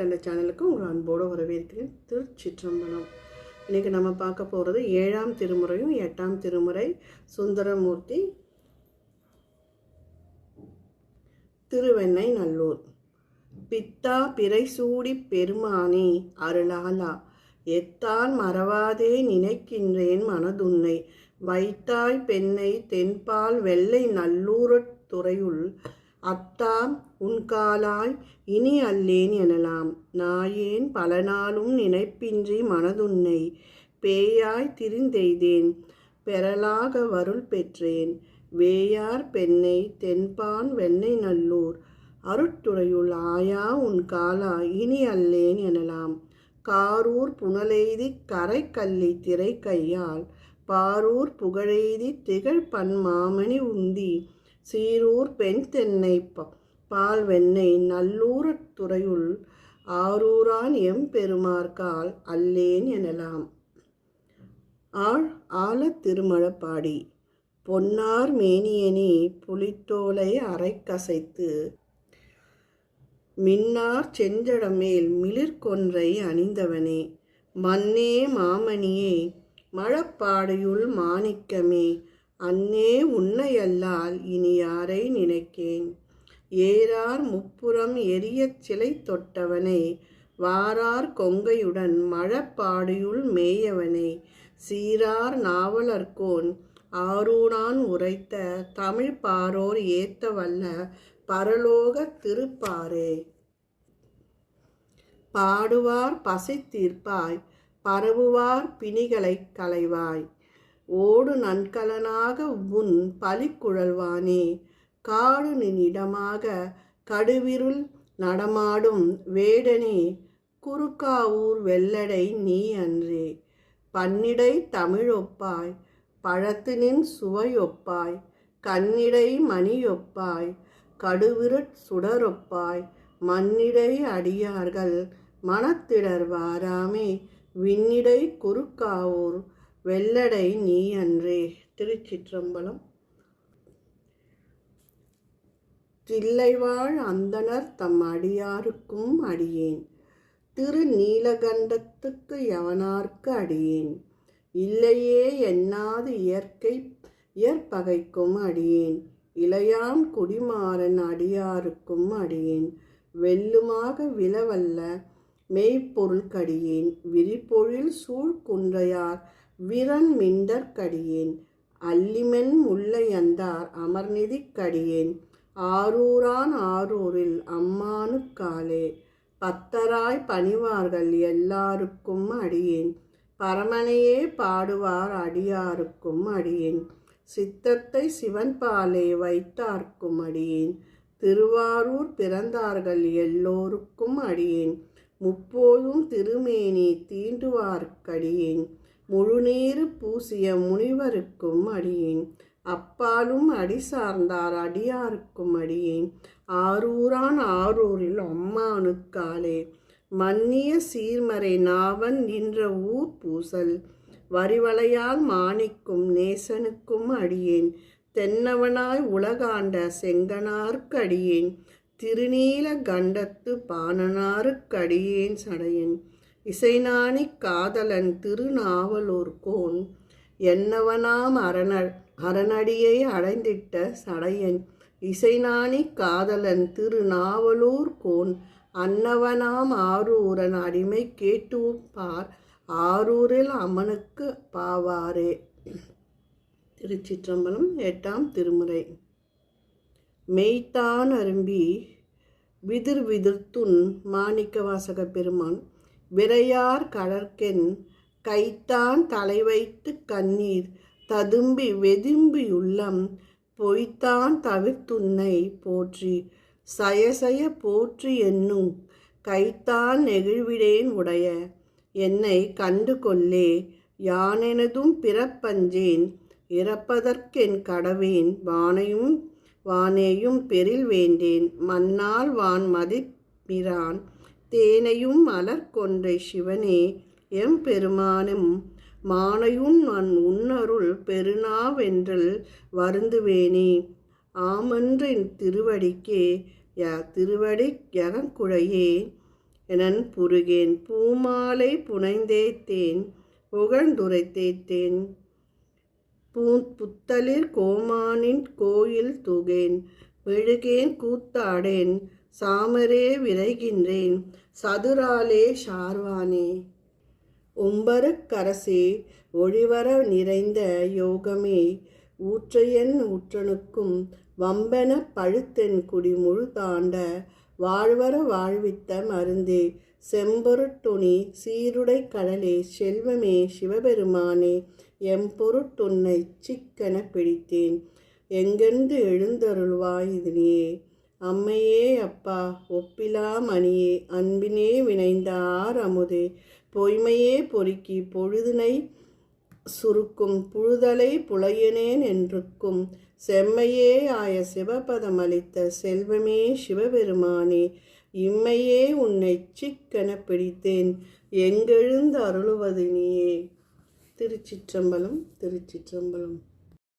தண்ட சேனலுக்கு உங்கள் அன்போடு வரவேற்கிறேன். திருச்சிற்றம்பலம். இன்றைக்கி நம்ம பார்க்க போகிறது ஏழாம் திருமுறையும் எட்டாம் திருமுறை சுந்தரமூர்த்தி திருவெண்ணை நல்லூர். பித்தா பிறை சூடி பெருமானே அருளாலா எத்தால் மறவாதே நினைக்கின்றேன் மனதுன்னை. வைத்தாய் பெண்ணை தென்பால் வெள்ளை நல்லூரத் துறையுள் அத்தா உன்காலாய் இனி அல்லேன் எனலாம். நாயேன் பல நாளும் நினைப்பின்றி மனதுன்னை பேயாய் திரிந்தெய்தேன். பெறலாக வருள் பெற்றேன். வேயார் பெண்ணை தென்பான் வெண்ணை நல்லூர். அருட்துறையுள் ஆயா உன் காலா இனி அல்லேன் எனலாம். காரூர் புனலெய்தி கரை திரை கையால் பாரூர் புகழெய்தி திகழ் பன் மாமணி உந்தி. சீரூர் பெண் தென்னை ப பால் வெண்ணெய் நல்லூரத் துறையுள் ஆரூரான் எம் பெருமார்கால் அல்லேன் எனலாம். ஆள் ஆழத் திருமழப்பாடி பொன்னார் மேனியனி புலித்தோலை அரைக்கசைத்து மின்னார் செஞ்சடமேல் மிளிர்கொன்றை அணிந்தவனே மன்னே மாமணியே மழப்பாடியுள் மாணிக்கமே அன்னே உன்னையல்லால் இனி யாரை நினைக்கேன்? ஏறார் முப்புறம் எரியச் சிலை தொட்டவனே வாரார் கொங்கையுடன் மழப்பாடியுள் மேயவனே சீரார் நாவலர்கோன் ஆரூணான் உரைத்த தமிழ் பாரோர் ஏத்த வல்ல பரலோக திருப்பாரே. பாடுவார் பசை தீர்ப்பாய் பரவுவார் பிணிகளைக் களைவாய். ஓடு நன்கலனாக உன் பலிக்குழல்வானே காடு இடமாக கடுவிருள் நடமாடும் வேடனே குறுக்காவூர் வெள்ளடை நீ அன்றே. பன்னிடை தமிழொப்பாய் பழத்தினின் சுவையொப்பாய் கண்ணிடை மணியொப்பாய் கடுவிருட் சுடரொப்பாய் மண்ணிடை அடியார்கள் மனத்திடர் வாராமே விண்ணிடை குறுக்காவூர் வெள்ளடை நீ அன்றே. திருச்சிற்றம்பலம் தில்லைவாழ் அந்தணர் தம் அடியாருக்கும் அடியேன். திரு நீலகண்டத்துக்கு எவனார்க்கு அடியேன்? இல்லையே எண்ணாது இயற்கை இயற்பகைக்கும் அடியேன். இளையான் குடிமாறன் அடியாருக்கும் அடியேன். வெல்லுமாக விலவல்ல மெய்ப்பொருள்கடியேன் விரிபொழில் சூழ்குன்றையார் குன்றையார் விரன் மிண்டற்கடியேன் அல்லிமென் முல்லையந்தார் அமர்நிதிக்கடியேன் ஆரூரான் ஆரூரில் அம்மானுக்காலே பத்தராய் பணிவார்கள் எல்லாருக்கும் அடியேன். பரமனையே பாடுவார் அடியாருக்கும் அடியேன். சித்தத்தை சிவன் பாலே வைத்தார்க்கும் அடியேன். திருவாரூர் பிறந்தார்கள் எல்லோருக்கும் அடியேன். முப்போதும் திருமேனி தீண்டுவார்க்கடியேன். முழுநீர் பூசிய முனிவருக்கும் அடியேன். அப்பாலும் அடி சார்ந்தார் அடியாருக்கும் அடியேன். ஆரூரான் ஆரூரில் அம்மானுக்காலே மன்னிய சீர்மறை நாவன் நின்ற ஊர் பூசல். வரிவளையால் மாணிக்கும் நேசனுக்கும் அடியேன். தென்னவனாய் உலகாண்ட செங்கனார்க்கடியேன் திருநீல கண்டத்து பாணனாருக்கடியேன் சடையன். இசைநாணி காதலன் திருநாவலூர்கோன் என்னவனாம் அரண அரணடியை அடைந்திட்ட சடையன் இசைநாணி காதலன் திருநாவலூர் கோன் அன்னவனாம் ஆரூரன் அடிமை கேட்டுப்பார் ஆரூரில் அம்மனுக்கு பாவாரே. திருச்சிற்றம்பலம் எட்டாம் திருமுறை. மெய்த்தான் அரும்பி விதிர் விதிர்த்துன் மாணிக்கவாசக பெருமான் விரையார் கடற்கென் கைத்தான் தலை வைத்து கண்ணீர் ததும்பி வெதும்பி உள்ளம் பொய்த்தான் தவிர்த்துன்னை போற்றி. சயசய போற்றி என்னும் கைத்தான் நெகிழ்விடேன் உடைய. என்னை கண்டு கொள்ளே யானெனதும் பிறப்பஞ்சேன். இறப்பதற்கென் கடவேன் வானையும் வானேயும் பெரில் வேண்டேன். மன்னால் வான் மதிப்பிரான் தேனையும் மலர் கொன்றை சிவனே எம் பெருமானும் மானையும் நன் உன்னருள் பெருநாவென்றல் வருந்துவேனே. ஆமன்றின் திருவடிக்கே ய திருவடி யகங்குழையே. எனன் புருகேன் பூமாலை புனைந்தேத்தேன் புகழ்ந்துரைத்தேத்தேன். பூ புத்தளிர் கோமானின் கோயில் துகேன் மெழுகேன் கூத்தாடேன் சாமரே விரைகின்றேன் சதுராலே ஷார்வானே ஒம்பருக்கரசே ஒளிவர நிறைந்த யோகமே ஊற்றையன் ஊற்றனுக்கும் வம்பென பழுத்தென் குடி முழு தாண்ட வாழ்வர வாழ்வித்த மருந்தே செம்பொருட்டுணி சீருடை கடலே செல்வமே சிவபெருமானே எம்பொருட்டுன்னை சிக்கென பிடித்தேன். எங்கென்று எழுந்தருள்வாய் இதனியே அம்மையே அப்பா ஒப்பிலா மணியே அன்பினே வினைந்த ஆர் அமுதே பொய்மையே பொறுக்கி பொழுதினை சுருக்கும் புழுதலை புலையனேன் என்றுக்கும் செம்மையே ஆய சிவபதம் அளித்த செல்வமே சிவபெருமானே இம்மையே உன்னை சிக்கென பிடித்தேன் எங்கெழுந்து அருளுவது நீயே. திருச்சிற்றம்பலம் திருச்சிற்றம்பலம்.